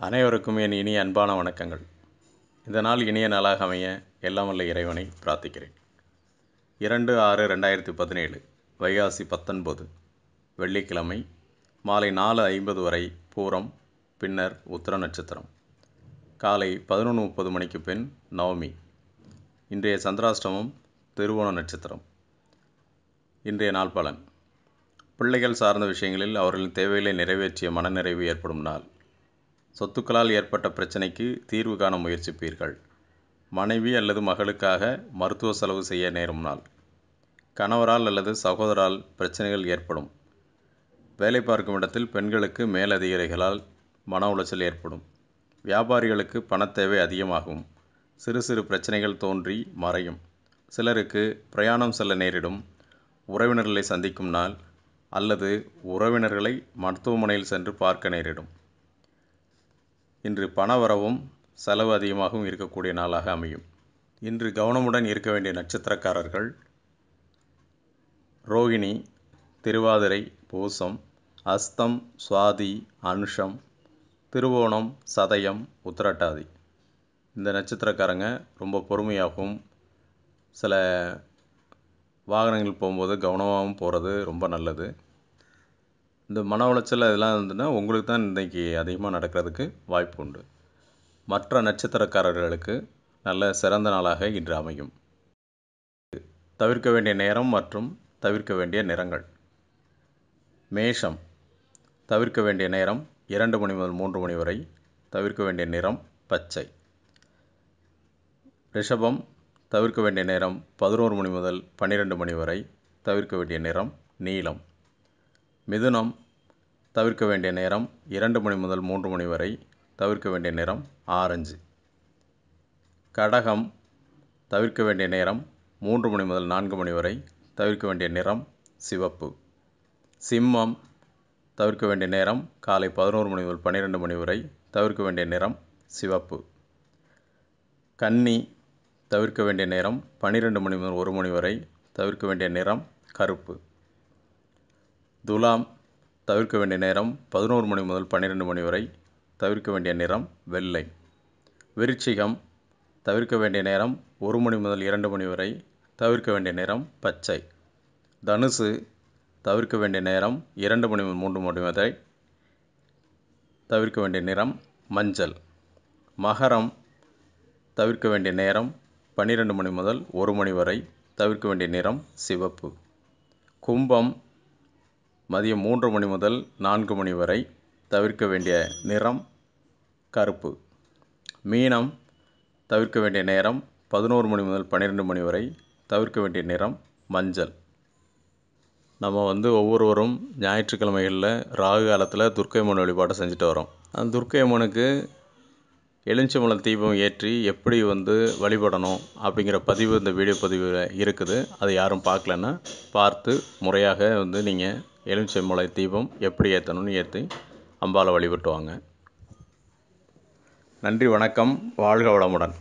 அனைவருக்கும் என் இனிய அன்பான வணக்கங்கள். இந்த நாள் இனிய நாளாக அமைய எல்லாம் வல்ல இறைவனை பிரார்த்திக்கிறேன். இரண்டு ஆறு ரெண்டாயிரத்தி பதினேழு வைகாசி பத்தொன்பது வெள்ளிக்கிழமை மாலை நாலு ஐம்பது வரை பூரம் பின்னர் உத்திர நட்சத்திரம். காலை பதினொன்று முப்பது மணிக்கு பின் நவமி. இன்றைய சந்திராஷ்டமம் திருவோண நட்சத்திரம். இன்றைய நாள் பலன். பிள்ளைகள் சார்ந்த விஷயங்களில் அவர்களின் தேவைகளை நிறைவேற்றிய மனநிறைவு ஏற்படும் நாள். சொத்துக்களால் ஏற்பட்ட பிரச்சனைக்கு தீர்வு காண முயற்சிப்பீர்கள். மனைவி அல்லது மகளுக்காக மருத்துவ செலவு செய்ய நேரும் நாள். கணவரால் அல்லது சகோதரால் பிரச்சனைகள் ஏற்படும். வேலை பார்க்கும் இடத்தில் பெண்களுக்கு மேலதிகாரிகளால் மன உளைச்சல் ஏற்படும். வியாபாரிகளுக்கு பணத்தேவை அதிகமாகும். சிறு சிறு பிரச்சனைகள் தோன்றி மறையும். சிலருக்கு பிரயாணம் செல்ல நேரிடும். உறவினர்களை சந்திக்கும் நாள் அல்லது உறவினர்களை மருத்துவமனையில் சென்று பார்க்க நேரிடும். இன்று பணவரவும் செலவு அதிகமாகவும் இருக்கக்கூடிய நாளாக அமையும். இன்று கவனமுடன் இருக்க வேண்டிய நட்சத்திரக்காரர்கள் ரோகிணி திருவாதிரை பூசம் அஸ்தம் சுவாதி அனுஷம் திருவோணம் சதயம் உத்திரட்டாதி. இந்த நட்சத்திரக்காரங்க ரொம்ப பொறுமையாகவும் சில வாகனங்கள் போகும்போது கவனமாகவும் போகிறது ரொம்ப நல்லது. இந்த மன உளைச்சல் இதெல்லாம் இருந்ததுன்னா உங்களுக்கு தான் இன்றைக்கி அதிகமாக நடக்கிறதுக்கு வாய்ப்பு உண்டு. மற்ற நட்சத்திரக்காரர்களுக்கு நல்ல சிறந்த நாளாக இன்று அமையும். தவிர்க்க வேண்டிய நேரம் மற்றும் தவிர்க்க வேண்டிய நிறங்கள். மேஷம். தவிர்க்க வேண்டிய நேரம் இரண்டு மணி முதல் மூன்று மணி வரை. தவிர்க்க வேண்டிய நிறம் பச்சை. ரிஷபம். தவிர்க்க வேண்டிய நேரம் பதினோரு மணி முதல் பன்னிரெண்டு மணி வரை. தவிர்க்க வேண்டிய நிறம் நீலம். மிதுனம் தவிர்க்க வேண்டிய நேரம் இரண்டு மணி முதல் மூன்று மணி வரை தவிர்க்க வேண்டிய நிறம் ஆரஞ்சு. கடகம் தவிர்க்க வேண்டிய நேரம் மூன்று மணி முதல் நான்கு மணி வரை தவிர்க்க வேண்டிய நிறம் சிவப்பு. சிம்மம் தவிர்க்க வேண்டிய நேரம் காலை பதினோரு மணி முதல் பன்னிரெண்டு மணி வரை தவிர்க்க வேண்டிய நிறம் சிவப்பு. கன்னி தவிர்க்க வேண்டிய நேரம் பன்னிரெண்டு மணி முதல் ஒரு மணி வரை தவிர்க்க வேண்டிய நிறம் கருப்பு. துலாம் தவிர்க்க வேண்டிய நேரம் பதினோரு மணி முதல் பன்னிரெண்டு மணி வரை தவிர்க்க வேண்டிய நிறம் வெள்ளை. விருச்சிகம் தவிர்க்க வேண்டிய நேரம் ஒரு மணி முதல் இரண்டு மணி வரை தவிர்க்க வேண்டிய நிறம் பச்சை. தனுசு தவிர்க்க வேண்டிய நேரம் இரண்டு மணி முதல் மூன்று மணி வரை தவிர்க்க வேண்டிய நிறம் மஞ்சள். மகரம் தவிர்க்க வேண்டிய நேரம் பன்னிரெண்டு மணி முதல் ஒரு மணி வரை தவிர்க்க வேண்டிய நிறம் சிவப்பு. கும்பம் மதியம் மூன்று மணி முதல் நான்கு மணி வரை தவிர்க்க வேண்டிய நிறம் கருப்பு. மீனம் தவிர்க்க வேண்டிய நேரம் பதினோரு மணி முதல் பன்னிரெண்டு மணி வரை தவிர்க்க வேண்டிய நிறம் மஞ்சள். நம்ம வந்து ஒவ்வொருவரும் ஞாயிற்றுக்கிழமைகளில் ராகு காலத்தில் துர்க்கை அம்மன் வழிபாட்டை செஞ்சுட்டு வரோம். அந்த துர்க்கை அம்மனுக்கு எலுமிச்சம்பழம் தீபம் ஏற்றி எப்படி வந்து வழிபடணும் அப்படிங்கிற பதிவு இந்த வீடியோ பதிவில் இருக்குது. அதை யாரும் பார்க்கலன்னா பார்த்து முறையாக வந்து நீங்கள் எலுமிச்சம்பழ தீபம் எப்படி ஏற்றணும்னு ஏற்றி அம்பாவை வழிபட்டு வாங்க நன்றி வணக்கம் வாழ்க வளமுடன்.